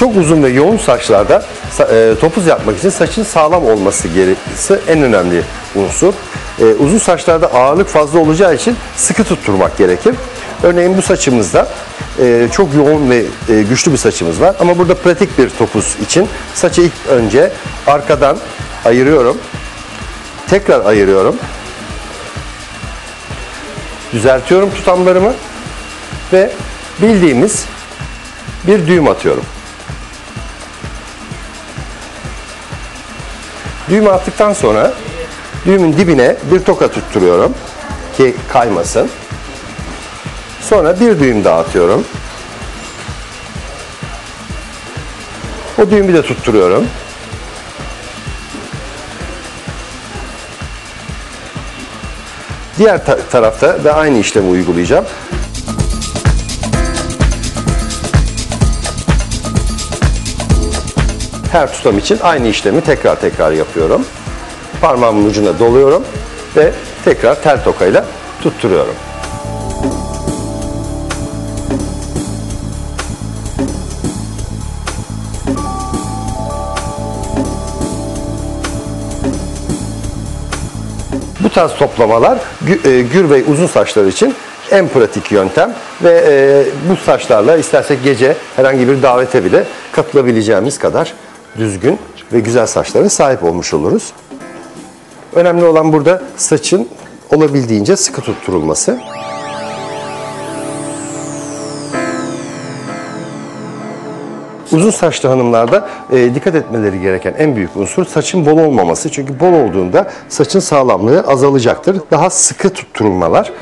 Çok uzun ve yoğun saçlarda sa- e, topuz yapmak için saçın sağlam olması gerekisi en önemli unsur. E, uzun saçlarda ağırlık fazla olacağı için sıkı tutturmak gerekir. Örneğin bu saçımızda e, çok yoğun ve e, güçlü bir saçımız var ama burada pratik bir topuz için saçı ilk önce arkadan ayırıyorum. Tekrar ayırıyorum. Düzeltiyorum tutamlarımı ve bildiğimiz bir düğüm atıyorum. Düğümü attıktan sonra düğümün dibine bir toka tutturuyorum ki kaymasın. Sonra bir düğüm daha atıyorum. O düğümü de tutturuyorum. Diğer ta- tarafta da aynı işlemi uygulayacağım. Her tutam için aynı işlemi tekrar tekrar yapıyorum. Parmağımın ucuna doluyorum ve tekrar tel tokayla tutturuyorum. Bu tarz toplamalar e, gür ve uzun saçlar için en pratik yöntem ve e, bu saçlarla istersek gece herhangi bir davete bile katılabileceğimiz kadar düzgün ve güzel saçlara sahip olmuş oluruz. Önemli olan burada saçın olabildiğince sıkı tutturulması. Uzun saçlı hanımlarda e, dikkat etmeleri gereken en büyük unsur saçın bol olmaması. Çünkü bol olduğunda saçın sağlamlığı azalacaktır. Daha sıkı tutturulmalar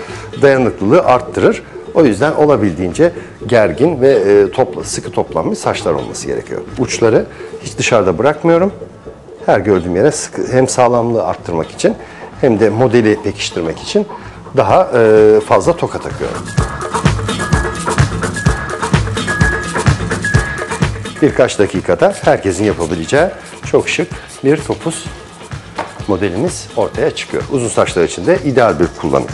dayanıklılığı arttırır. O yüzden olabildiğince gergin ve e, topla, sıkı toplanmış saçlar olması gerekiyor. Uçları hiç dışarıda bırakmıyorum. Her gördüğüm yere sıkı, hem sağlamlığı arttırmak için hem de modeli pekiştirmek için daha e, fazla toka takıyorum. Birkaç dakikada herkesin yapabileceği çok şık bir topuz modelimiz ortaya çıkıyor. Uzun saçlar için de ideal bir kullanım.